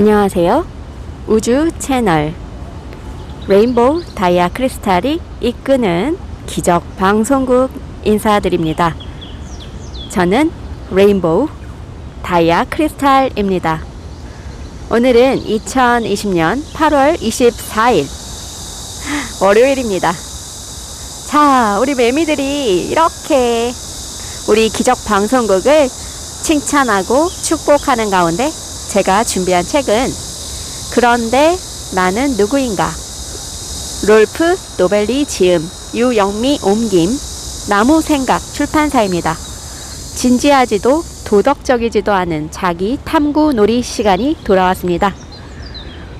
안녕하세요. 우주 채널 레인보우 다이아 크리스탈이 이끄는 기적 방송국 인사드립니다. 저는 레인보우 다이아 크리스탈입니다. 오늘은 2020년 8월 24일 월요일입니다. 자, 우리 매미들이 이렇게 우리 기적 방송국을 칭찬하고 축복하는 가운데 제가 준비한 책은 그런데 나는 누구인가? 롤프 노벨리 지음 유영미 옮김 나무 생각 출판사입니다. 진지하지도 도덕적이지도 않은 자기 탐구 놀이 시간이 돌아왔습니다.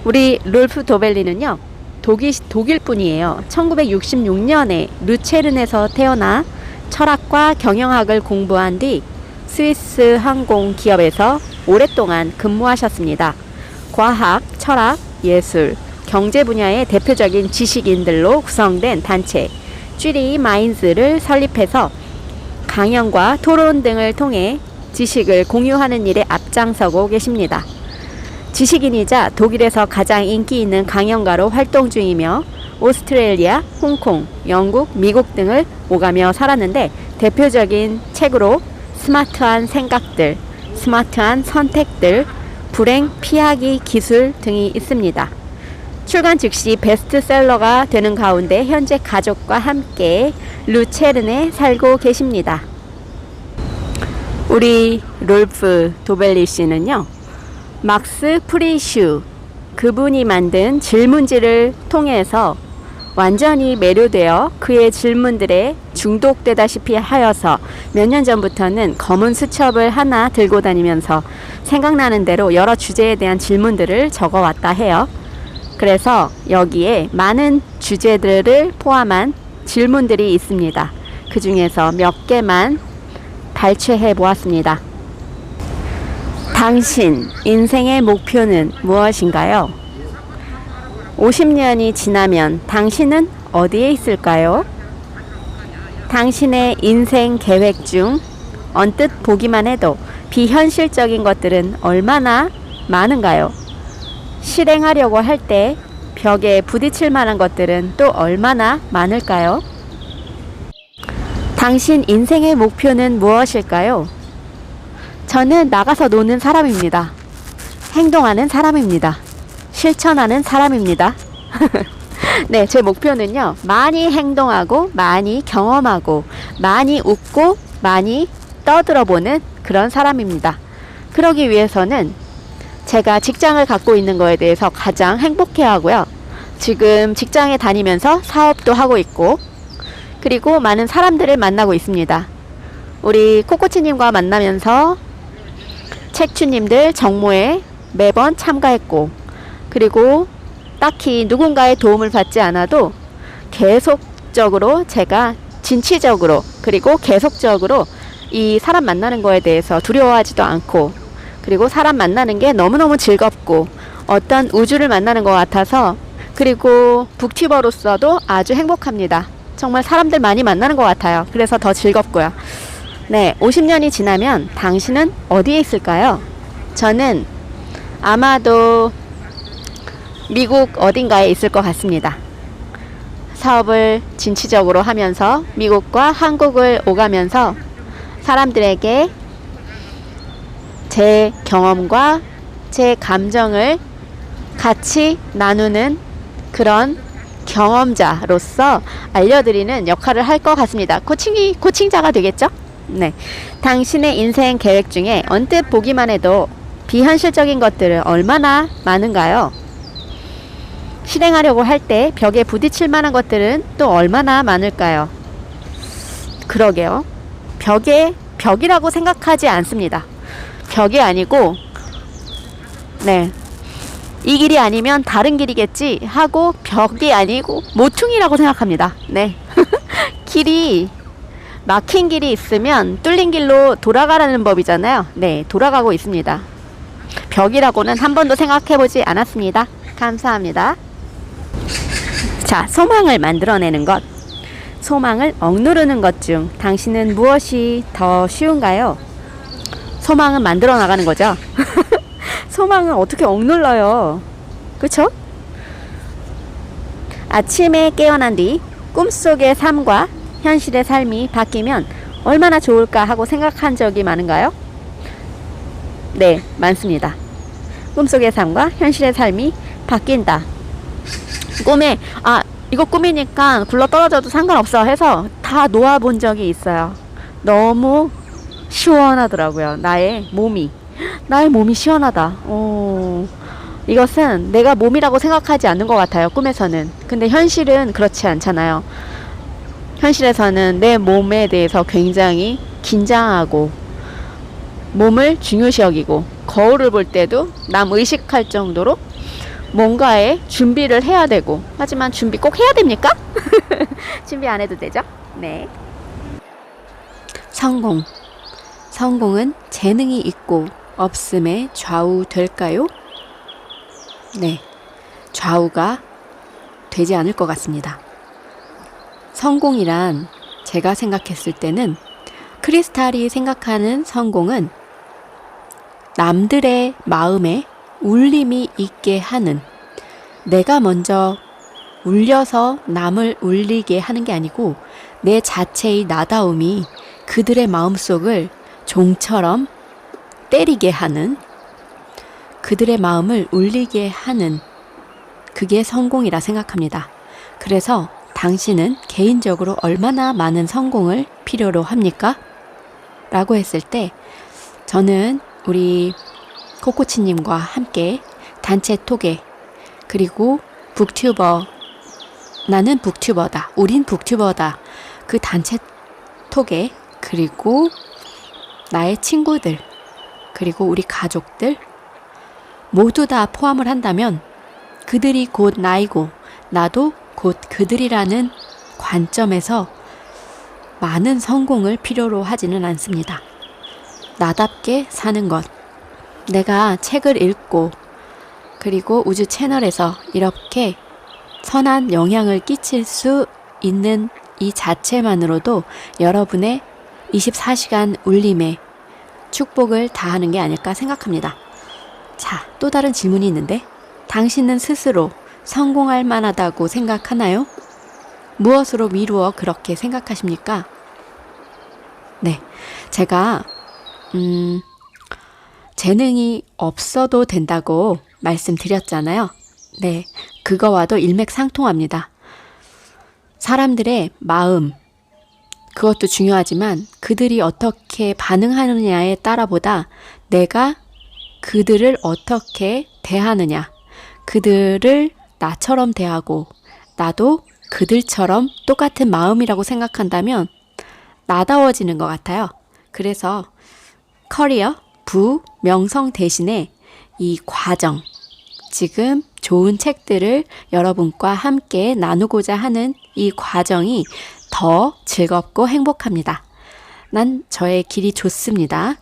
우리 롤프 도벨리는요, 독일, 독일 분이에요. 1966년에 루체른에서 태어나 철학과 경영학을 공부한 뒤 스위스 항공 기업에서 오랫동안 근무하셨습니다. 과학, 철학, 예술, 경제 분야의 대표적인 지식인들로 구성된 단체 쥐리 마인즈를 설립해서 강연과 토론 등을 통해 지식을 공유하는 일에 앞장서고 계십니다. 지식인이자 독일에서 가장 인기 있는 강연가로 활동 중이며 오스트레일리아, 홍콩, 영국, 미국 등을 오가며 살았는데 대표적인 책으로 스마트한 생각들, 스마트한 선택들, 불행 피하기 기술 등이 있습니다. 출간 즉시 베스트셀러가 되는 가운데 현재 가족과 함께 루체른에 살고 계십니다. 우리 롤프 도벨리 씨는요, 막스 프리슈 그분이 만든 질문지를 통해서 완전히 매료되어 그의 질문들에 중독되다시피 하여서 몇 년 전부터는 검은 수첩을 하나 들고 다니면서 생각나는 대로 여러 주제에 대한 질문들을 적어왔다 해요. 그래서 여기에 많은 주제들을 포함한 질문들이 있습니다. 그 중에서 몇 개만 발췌해 보았습니다. 당신 인생의 목표는 무엇인가요? 50년이 지나면 당신은 어디에 있을까요? 당신의 인생 계획 중 언뜻 보기만 해도 비현실적인 것들은 얼마나 많은가요? 실행하려고 할 때 벽에 부딪힐 만한 것들은 또 얼마나 많을까요? 당신 인생의 목표는 무엇일까요? 저는 나가서 노는 사람입니다. 행동하는 사람입니다. 실천하는 사람입니다. 네, 제 목표는요. 많이 행동하고, 많이 경험하고, 많이 웃고, 많이 떠들어 보는 그런 사람입니다. 그러기 위해서는 제가 직장을 갖고 있는 거에 대해서 가장 행복해 하고요. 지금 직장에 다니면서 사업도 하고 있고, 그리고 많은 사람들을 만나고 있습니다. 우리 코코치님과 만나면서 책주님들 정모에 매번 참가했고, 그리고 딱히 누군가의 도움을 받지 않아도 계속적으로 제가 진취적으로 그리고 계속적으로 이 사람 만나는 거에 대해서 두려워하지도 않고 그리고 사람 만나는 게 너무너무 즐겁고 어떤 우주를 만나는 것 같아서 그리고 북튜버로서도 아주 행복합니다. 정말 사람들 많이 만나는 것 같아요. 그래서 더 즐겁고요. 네, 50년이 지나면 당신은 어디에 있을까요? 저는 아마도 미국 어딘가에 있을 것 같습니다. 사업을 진취적으로 하면서 미국과 한국을 오가면서 사람들에게 제 경험과 제 감정을 같이 나누는 그런 경험자로서 알려드리는 역할을 할 것 같습니다. 코칭이, 코칭자가 되겠죠? 네. 당신의 인생 계획 중에 언뜻 보기만 해도 비현실적인 것들은 얼마나 많은가요? 실행하려고 할 때 벽에 부딪힐 만한 것들은 또 얼마나 많을까요? 그러게요. 벽에 벽이라고 생각하지 않습니다. 벽이 아니고, 네. 이 길이 아니면 다른 길이겠지 하고 벽이 아니고 모퉁이라고 생각합니다. 네. 길이 막힌 길이 있으면 뚫린 길로 돌아가라는 법이잖아요. 네, 돌아가고 있습니다. 벽이라고는 한 번도 생각해 보지 않았습니다. 감사합니다. 자, 소망을 만들어내는 것. 소망을 억누르는 것 중 당신은 무엇이 더 쉬운가요? 소망은 만들어 나가는 거죠. 소망은 어떻게 억눌러요? 그쵸? 아침에 깨어난 뒤 꿈속의 삶과 현실의 삶이 바뀌면 얼마나 좋을까 하고 생각한 적이 많은가요? 네, 많습니다. 꿈속의 삶과 현실의 삶이 바뀐다. 꿈에, 아, 이거 꿈이니까 굴러 떨어져도 상관없어 해서 다 놓아본 적이 있어요. 너무 시원하더라고요. 나의 몸이. 나의 몸이 시원하다. 오. 이것은 내가 몸이라고 생각하지 않는 것 같아요. 꿈에서는. 근데 현실은 그렇지 않잖아요. 현실에서는 내 몸에 대해서 굉장히 긴장하고 몸을 중요시 여기고 거울을 볼 때도 남 의식할 정도로 뭔가에 준비를 해야 되고 하지만 준비 꼭 해야 됩니까? 준비 안 해도 되죠? 네. 성공. 성공은 재능이 있고 없음에 좌우될까요? 네. 좌우가 되지 않을 것 같습니다. 성공이란 제가 생각했을 때는 크리스탈이 생각하는 성공은 남들의 마음에 울림이 있게 하는 내가 먼저 울려서 남을 울리게 하는 게 아니고 내 자체의 나다움이 그들의 마음속을 종처럼 때리게 하는 그들의 마음을 울리게 하는 그게 성공이라 생각합니다. 그래서 당신은 개인적으로 얼마나 많은 성공을 필요로 합니까? 라고 했을 때 저는 우리 코코치님과 함께 단체 톡에 그리고 북튜버 나는 북튜버다. 우린 북튜버다. 그 단체 톡에 그리고 나의 친구들 그리고 우리 가족들 모두 다 포함을 한다면 그들이 곧 나이고 나도 곧 그들이라는 관점에서 많은 성공을 필요로 하지는 않습니다. 나답게 사는 것. 내가 책을 읽고 그리고 우주 채널에서 이렇게 선한 영향을 끼칠 수 있는 이 자체만으로도 여러분의 24시간 울림에 축복을 다하는 게 아닐까 생각합니다. 자, 또 다른 질문이 있는데, 당신은 스스로 성공할 만하다고 생각하나요? 무엇으로 미루어 그렇게 생각하십니까? 네. 제가, 음, 재능이 없어도 된다고 말씀드렸잖아요. 네. 그거와도 일맥상통합니다. 사람들의 마음, 그것도 중요하지만 그들이 어떻게 반응하느냐에 따라보다 내가 그들을 어떻게 대하느냐, 그들을 나처럼 대하고 나도 그들처럼 똑같은 마음이라고 생각한다면 나다워지는 것 같아요. 그래서 커리어, 부, 명성 대신에 이 과정, 지금 좋은 책들을 여러분과 함께 나누고자 하는 이 과정이 더 즐겁고 행복합니다. 난 저의 길이 좋습니다.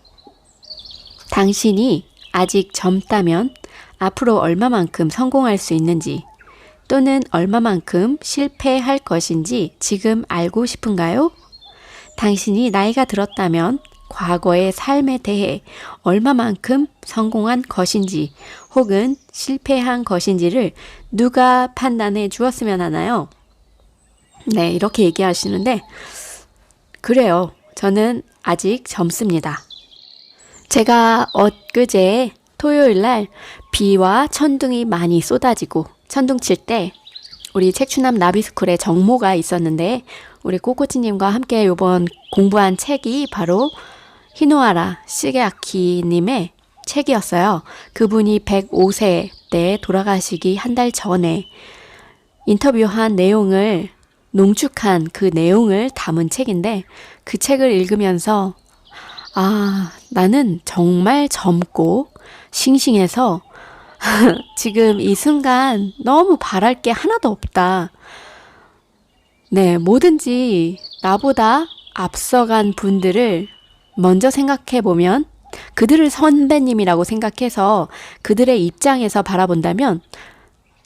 당신이 아직 젊다면 앞으로 얼마만큼 성공할 수 있는지 또는 얼마만큼 실패할 것인지 지금 알고 싶은가요? 당신이 나이가 들었다면 과거의 삶에 대해 얼마만큼 성공한 것인지 혹은 실패한 것인지를 누가 판단해 주었으면 하나요? 네, 이렇게 얘기하시는데, 그래요. 저는 아직 젊습니다. 제가 엊그제 토요일 날 비와 천둥이 많이 쏟아지고 천둥 칠 때 우리 책추남 나비스쿨에 정모가 있었는데 우리 꼬꼬치님과 함께 요번 공부한 책이 바로 히노아라 시게아키님의 책이었어요. 그분이 105세 때 돌아가시기 한 달 전에 인터뷰한 내용을 농축한 그 내용을 담은 책인데 그 책을 읽으면서 아, 나는 정말 젊고 싱싱해서 지금 이 순간 너무 바랄 게 하나도 없다. 네, 뭐든지 나보다 앞서간 분들을 먼저 생각해 보면 그들을 선배님이라고 생각해서 그들의 입장에서 바라본다면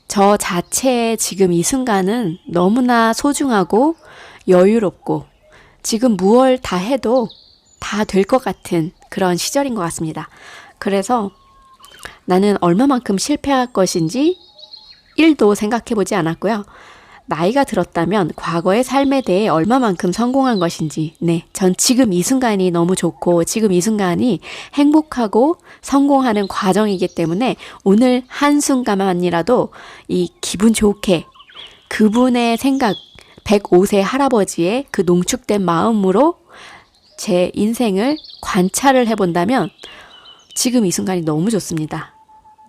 저 자체의 지금 이 순간은 너무나 소중하고 여유롭고 지금 무얼 다 해도 다 될 것 같은 그런 시절인 것 같습니다. 그래서 나는 얼마만큼 실패할 것인지 1도 생각해 보지 않았고요. 나이가 들었다면 과거의 삶에 대해 얼마만큼 성공한 것인지, 네, 전 지금 이 순간이 너무 좋고 지금 이 순간이 행복하고 성공하는 과정이기 때문에 오늘 한순간만이라도 이 기분 좋게 그분의 생각, 105세 할아버지의 그 농축된 마음으로 제 인생을 관찰을 해본다면 지금 이 순간이 너무 좋습니다.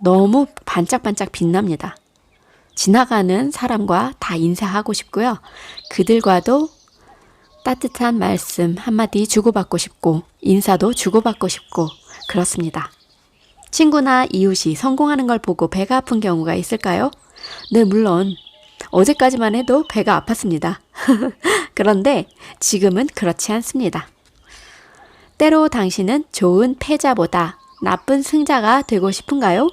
너무 반짝반짝 빛납니다. 지나가는 사람과 다 인사하고 싶고요. 그들과도 따뜻한 말씀 한마디 주고받고 싶고, 인사도 주고받고 싶고, 그렇습니다. 친구나 이웃이 성공하는 걸 보고 배가 아픈 경우가 있을까요? 네, 물론. 어제까지만 해도 배가 아팠습니다. 그런데 지금은 그렇지 않습니다. 때로 당신은 좋은 패자보다 나쁜 승자가 되고 싶은가요?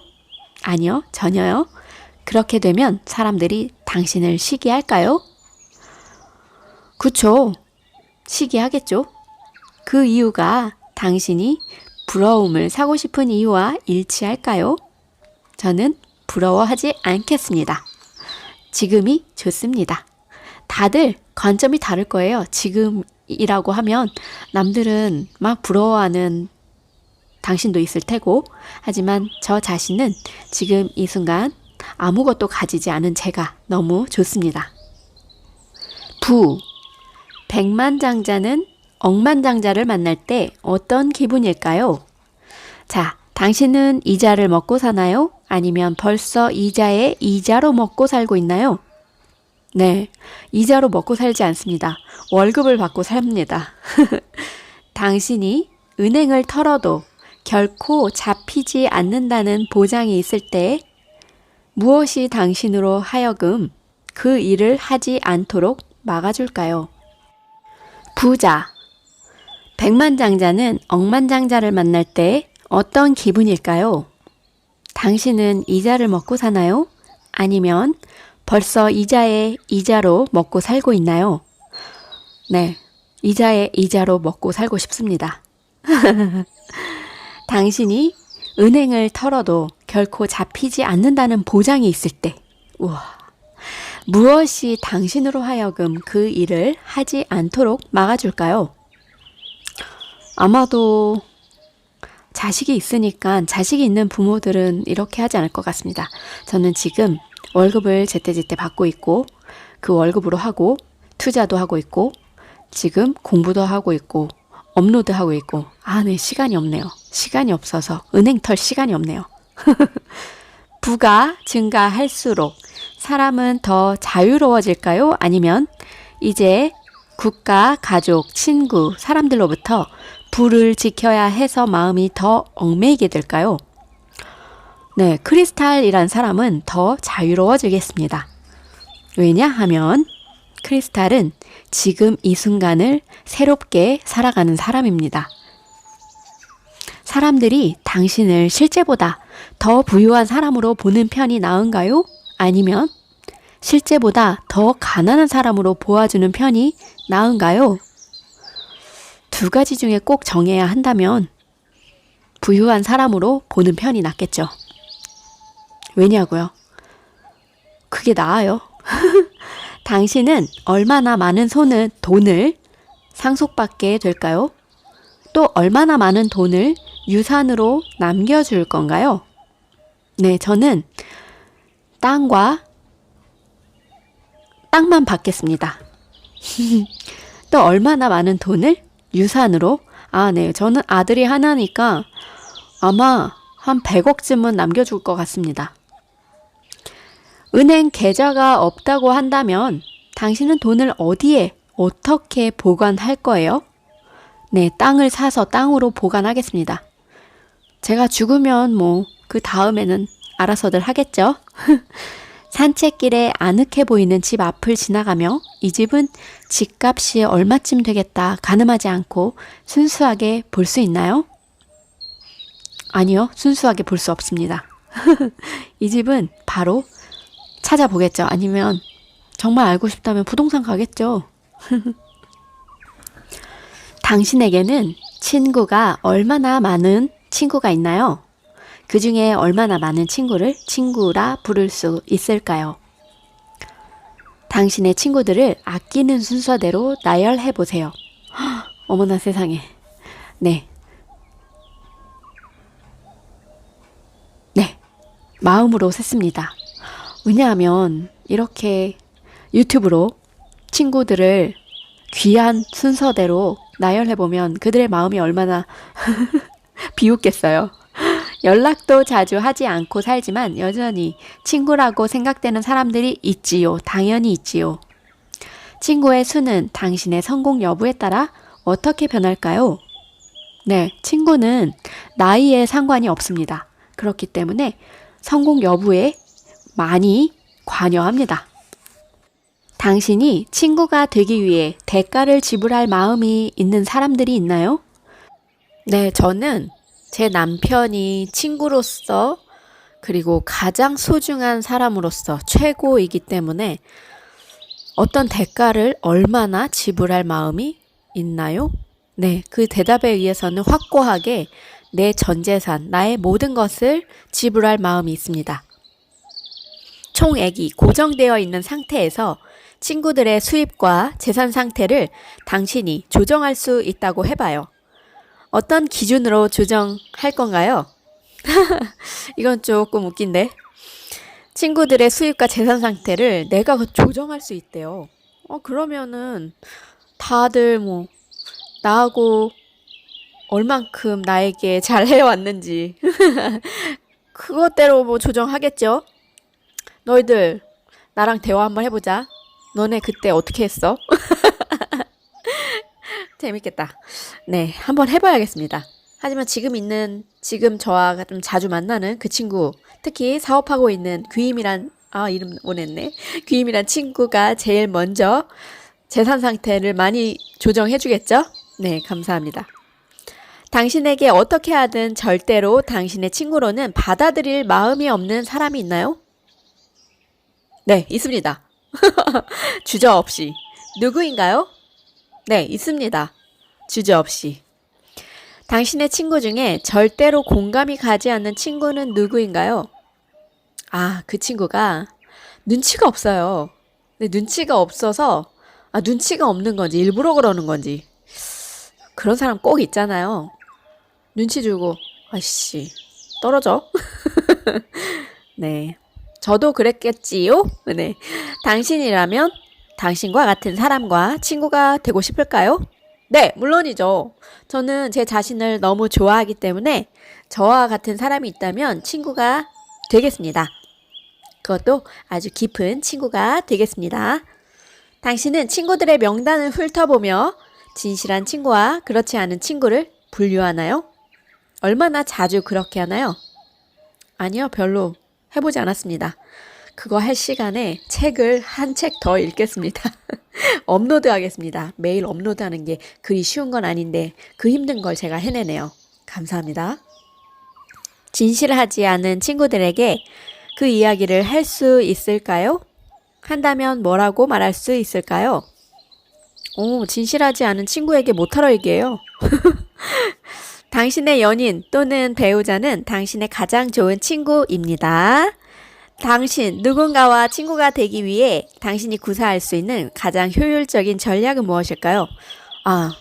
아니요, 전혀요. 그렇게 되면 사람들이 당신을 시기할까요? 그쵸. 시기하겠죠. 그 이유가 당신이 부러움을 사고 싶은 이유와 일치할까요? 저는 부러워하지 않겠습니다. 지금이 좋습니다. 다들 관점이 다를 거예요. 지금이라고 하면 남들은 막 부러워하는 당신도 있을 테고, 하지만 저 자신은 지금 이 순간 아무것도 가지지 않은 제가 너무 좋습니다. 부. 백만장자는 억만장자를 만날 때 어떤 기분일까요? 자, 당신은 이자를 먹고 사나요? 아니면 벌써 이자에 이자로 먹고 살고 있나요? 네, 이자로 먹고 살지 않습니다. 월급을 받고 삽니다. 당신이 은행을 털어도 결코 잡히지 않는다는 보장이 있을 때 무엇이 당신으로 하여금 그 일을 하지 않도록 막아줄까요? 부자. 백만장자는 억만장자를 만날 때 어떤 기분일까요? 당신은 이자를 먹고 사나요? 아니면 벌써 이자에 이자로 먹고 살고 있나요? 네, 이자에 이자로 먹고 살고 싶습니다. 당신이 은행을 털어도 결코 잡히지 않는다는 보장이 있을 때, 우와. 무엇이 당신으로 하여금 그 일을 하지 않도록 막아줄까요? 아마도 자식이 있으니까 자식이 있는 부모들은 이렇게 하지 않을 것 같습니다. 저는 지금 월급을 제때제때 받고 있고 그 월급으로 하고 투자도 하고 있고 지금 공부도 하고 있고 업로드 하고 있고 아, 네, 시간이 없네요. 시간이 없어서 은행 털 시간이 없네요. 부가 증가할수록 사람은 더 자유로워질까요? 아니면 이제 국가, 가족, 친구, 사람들로부터 부를 지켜야 해서 마음이 더 얽매이게 될까요? 네, 크리스탈이란 사람은 더 자유로워지겠습니다. 왜냐 하면 크리스탈은 지금 이 순간을 새롭게 살아가는 사람입니다. 사람들이 당신을 실제보다 더 부유한 사람으로 보는 편이 나은가요? 아니면 실제보다 더 가난한 사람으로 보아주는 편이 나은가요? 두 가지 중에 꼭 정해야 한다면 부유한 사람으로 보는 편이 낫겠죠. 왜냐고요? 그게 나아요. 당신은 얼마나 많은 손은 돈을 상속받게 될까요? 또 얼마나 많은 돈을 유산으로 남겨줄 건가요? 네, 저는 땅과 땅만 받겠습니다. 또 얼마나 많은 돈을 유산으로? 아, 네. 저는 아들이 하나니까 아마 한 100억쯤은 남겨줄 것 같습니다. 은행 계좌가 없다고 한다면 당신은 돈을 어디에 어떻게 보관할 거예요? 네, 땅을 사서 땅으로 보관하겠습니다. 제가 죽으면 뭐 그 다음에는 알아서들 하겠죠. 산책길에 아늑해 보이는 집 앞을 지나가며 이 집은 집값이 얼마쯤 되겠다 가늠하지 않고 순수하게 볼 수 있나요? 아니요, 순수하게 볼 수 없습니다. 이 집은 바로 찾아보겠죠. 아니면 정말 알고 싶다면 부동산 가겠죠. 당신에게는 친구가 얼마나 많은 친구가 있나요? 그 중에 얼마나 많은 친구를 친구라 부를 수 있을까요? 당신의 친구들을 아끼는 순서대로 나열해 보세요. 헉, 어머나 세상에. 네. 네. 마음으로 셌습니다. 왜냐하면 이렇게 유튜브로 친구들을 귀한 순서대로 나열해 보면 그들의 마음이 얼마나 비웃겠어요. 연락도 자주 하지 않고 살지만 여전히 친구라고 생각되는 사람들이 있지요. 당연히 있지요. 친구의 수는 당신의 성공 여부에 따라 어떻게 변할까요? 네, 친구는 나이에 상관이 없습니다. 그렇기 때문에 성공 여부에 많이 관여합니다. 당신이 친구가 되기 위해 대가를 지불할 마음이 있는 사람들이 있나요? 네, 저는 제 남편이 친구로서 그리고 가장 소중한 사람으로서 최고이기 때문에 어떤 대가를 얼마나 지불할 마음이 있나요? 네, 그 대답에 의해서는 확고하게 내 전 재산, 나의 모든 것을 지불할 마음이 있습니다. 총액이 고정되어 있는 상태에서 친구들의 수입과 재산 상태를 당신이 조정할 수 있다고 해봐요. 어떤 기준으로 조정할 건가요? 이건 조금 웃긴데. 친구들의 수입과 재산 상태를 내가 그 조정할 수 있대요. 어, 그러면은 다들 뭐, 나하고 얼만큼 나에게 잘 해왔는지. 그것대로 뭐 조정하겠죠? 너희들, 나랑 대화 한번 해보자. 너네 그때 어떻게 했어? 재밌겠다. 네, 한번 해봐야겠습니다. 하지만 지금 있는, 지금 저와 좀 자주 만나는 그 친구, 특히 사업하고 있는 귀임이란, 아, 이름 오냈네. 귀임이란 친구가 제일 먼저 재산 상태를 많이 조정해주겠죠? 네, 감사합니다. 당신에게 어떻게 하든 절대로 당신의 친구로는 받아들일 마음이 없는 사람이 있나요? 네, 있습니다. 주저 없이. 누구인가요? 네, 있습니다. 주저 없이. 당신의 친구 중에 절대로 공감이 가지 않는 친구는 누구인가요? 아, 그 친구가 눈치가 없어요. 근데 눈치가 없어서, 아, 눈치가 없는 건지, 일부러 그러는 건지. 그런 사람 꼭 있잖아요. 눈치 주고, 아씨, 떨어져. 네. 저도 그랬겠지요? 네. 당신이라면 당신과 같은 사람과 친구가 되고 싶을까요? 네, 물론이죠. 저는 제 자신을 너무 좋아하기 때문에 저와 같은 사람이 있다면 친구가 되겠습니다. 그것도 아주 깊은 친구가 되겠습니다. 당신은 친구들의 명단을 훑어보며 진실한 친구와 그렇지 않은 친구를 분류하나요? 얼마나 자주 그렇게 하나요? 아니요, 별로 해보지 않았습니다. 그거 할 시간에 책을 한 책 더 읽겠습니다. 업로드 하겠습니다. 매일 업로드 하는 게 그리 쉬운 건 아닌데 그 힘든 걸 제가 해내네요. 감사합니다. 진실하지 않은 친구들에게 그 이야기를 할 수 있을까요? 한다면 뭐라고 말할 수 있을까요? 오, 진실하지 않은 친구에게 못하러 얘기해요. 당신의 연인 또는 배우자는 당신의 가장 좋은 친구입니다. 당신, 누군가와 친구가 되기 위해 당신이 구사할 수 있는 가장 효율적인 전략은 무엇일까요? 아,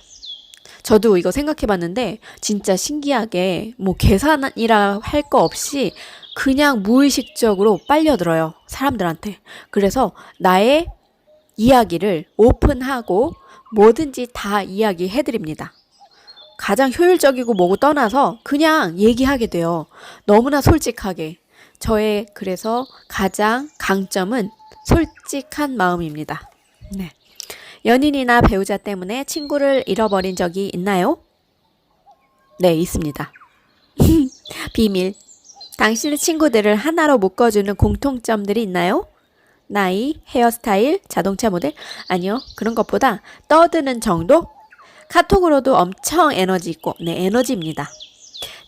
저도 이거 생각해 봤는데, 진짜 신기하게, 뭐, 계산이라 할 거 없이, 그냥 무의식적으로 빨려들어요. 사람들한테. 그래서 나의 이야기를 오픈하고, 뭐든지 다 이야기해 드립니다. 가장 효율적이고 뭐고 떠나서 그냥 얘기하게 돼요. 너무나 솔직하게. 저의 그래서 가장 강점은 솔직한 마음입니다. 네. 연인이나 배우자 때문에 친구를 잃어버린 적이 있나요? 네, 있습니다. 비밀. 당신의 친구들을 하나로 묶어주는 공통점들이 있나요? 나이, 헤어스타일, 자동차 모델? 아니요. 그런 것보다 떠드는 정도? 카톡으로도 엄청 에너지 있고, 네, 에너지입니다.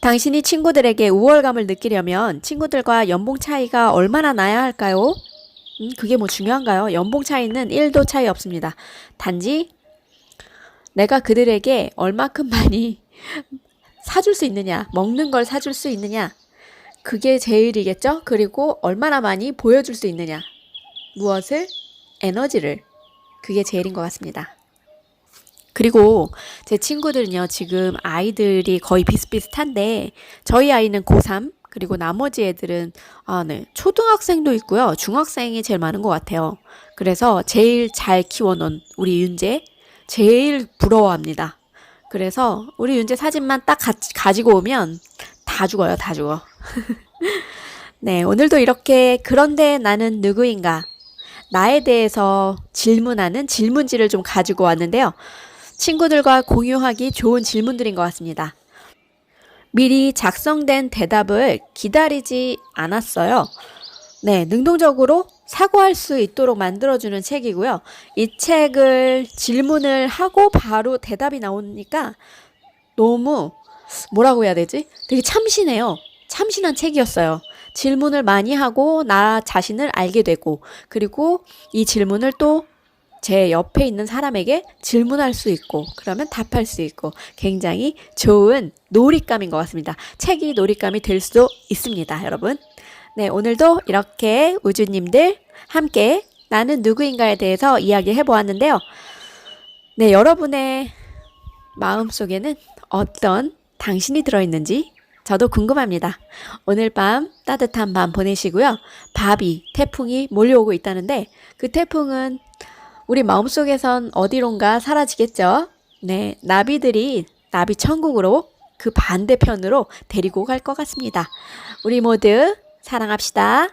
당신이 친구들에게 우월감을 느끼려면 친구들과 연봉 차이가 얼마나 나야 할까요? 음, 그게 뭐 중요한가요? 연봉 차이는 1도 차이 없습니다. 단지 내가 그들에게 얼마큼 많이 사줄 수 있느냐, 먹는 걸 사줄 수 있느냐, 그게 제일이겠죠? 그리고 얼마나 많이 보여줄 수 있느냐. 무엇을? 에너지를. 그게 제일인 것 같습니다. 그리고 제 친구들은요, 지금 아이들이 거의 비슷비슷한데, 저희 아이는 고3, 그리고 나머지 애들은, 아, 네, 초등학생도 있고요, 중학생이 제일 많은 것 같아요. 그래서 제일 잘 키워놓은 우리 윤재, 제일 부러워합니다. 그래서 우리 윤재 사진만 딱 가, 가지고 오면 다 죽어요, 다 죽어. 네, 오늘도 이렇게 그런데 나는 누구인가? 나에 대해서 질문하는 질문지를 좀 가지고 왔는데요. 친구들과 공유하기 좋은 질문들인 것 같습니다. 미리 작성된 대답을 기다리지 않았어요. 네, 능동적으로 사고할 수 있도록 만들어주는 책이고요. 이 책을 질문을 하고 바로 대답이 나오니까 너무 뭐라고 해야 되지? 되게 참신해요. 참신한 책이었어요. 질문을 많이 하고 나 자신을 알게 되고 그리고 이 질문을 또 제 옆에 있는 사람에게 질문할 수 있고 그러면 답할 수 있고 굉장히 좋은 놀잇감인 것 같습니다. 책이 놀잇감이 될 수도 있습니다, 여러분. 네, 오늘도 이렇게 우주님들 함께 나는 누구인가에 대해서 이야기해 보았는데요. 네, 여러분의 마음 속에는 어떤 당신이 들어있는지 저도 궁금합니다. 오늘 밤 따뜻한 밤 보내시고요. 바비, 태풍이 몰려오고 있다는데 그 태풍은 우리 마음속에선 어디론가 사라지겠죠? 네, 나비들이 나비 천국으로 그 반대편으로 데리고 갈 것 같습니다. 우리 모두 사랑합시다.